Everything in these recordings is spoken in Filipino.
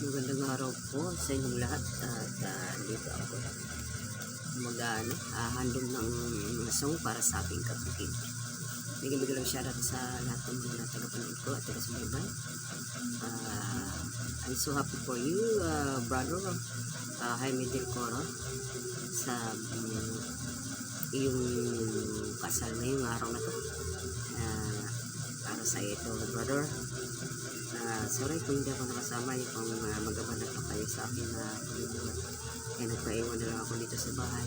Magandang araw po sa inyong lahat at uh, dito ako mag-ano, uh, handong ng mga para sa aking kapatid. Bigyan-bigyan lang shoutout sa lahat ng mga tagapanood ko at taga-subaybay. Uh, I'm so happy for you, uh, brother uh, Jaime Del Coro sa um, iyong kasal ngayong araw na to. Uh, para sa ito, brother. Uh, sorry kung hindi ako nakasama yung kung uh, magabanat pa kayo sa akin na pamumulat. Kaya nagpaiwan na lang ako dito sa bahay.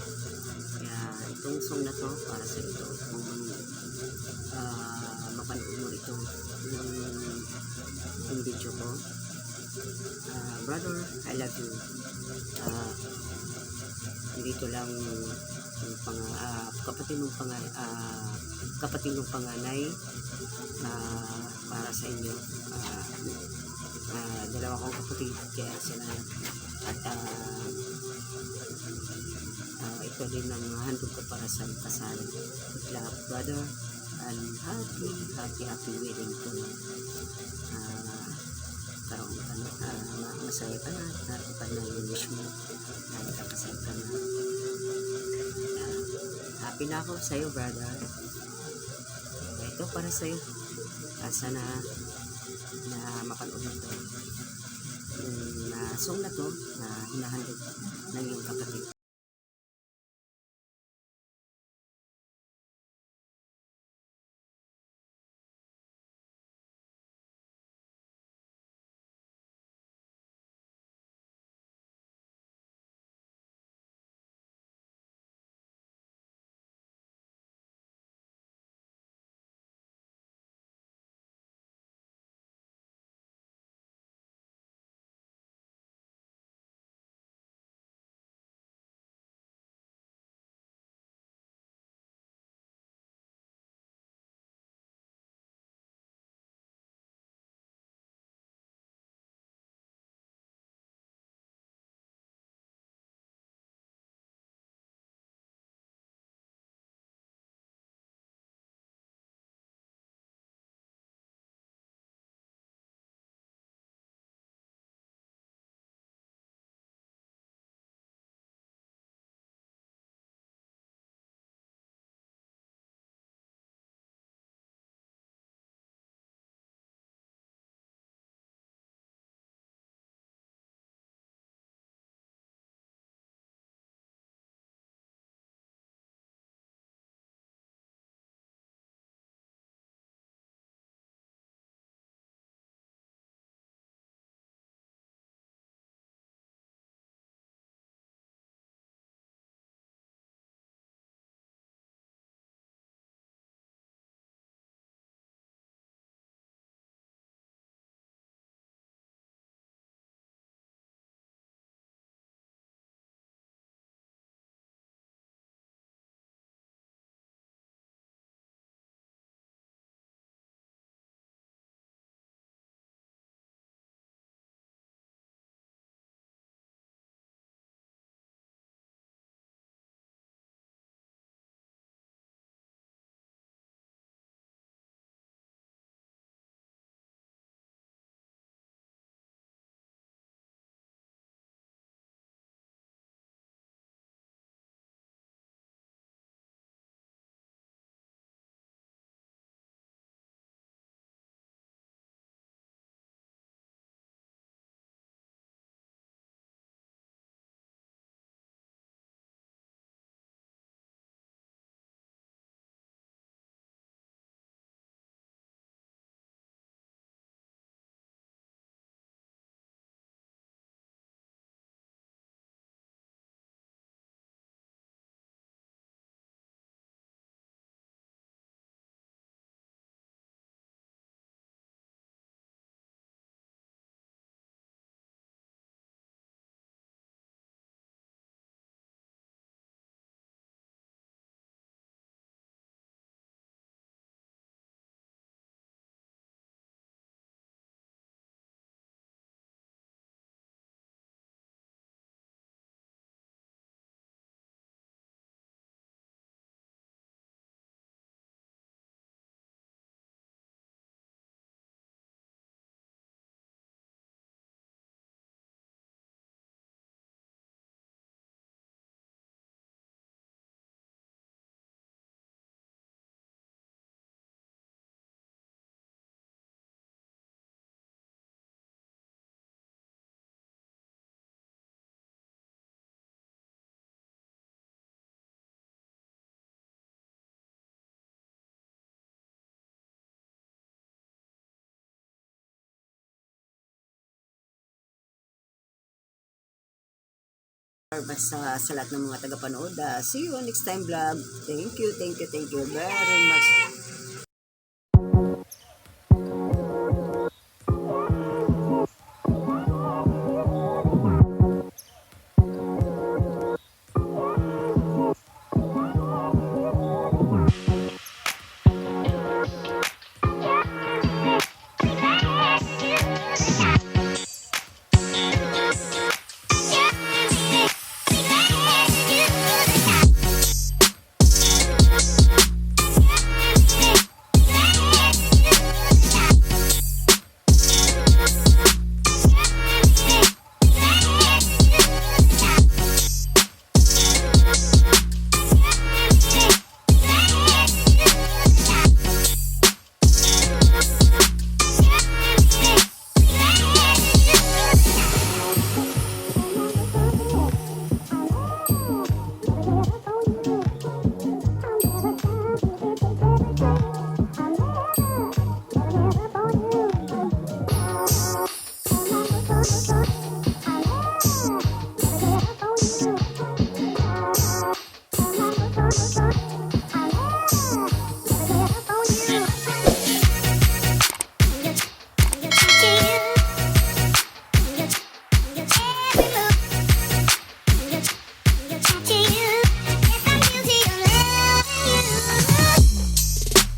Kaya itong song na to para sa ito kung uh, mapanood mo ito yung, yung video ko. Uh, brother, I love you. Uh, dito lang yung pang, uh, kapatid ng pang, uh, kapatid ng panganay uh, para sa inyo. Uh, uh, dalawa kong kapatid kaya sila at uh, uh, ito din ang handog ko para sa kasal. Love brother and happy happy happy wedding to uh, karoon ka na. Uh, masaya ka na natupad na yung wish mo. Na nakakasal ka na happy na ako sa'yo brother. Ito para sa'yo. Uh, sana na mapanood ito yung uh, song na to na hinahandog ng iyong kapatid Basta sa lahat ng mga tagapanood. ah, see you next time vlog. Thank you, thank you, thank you very much.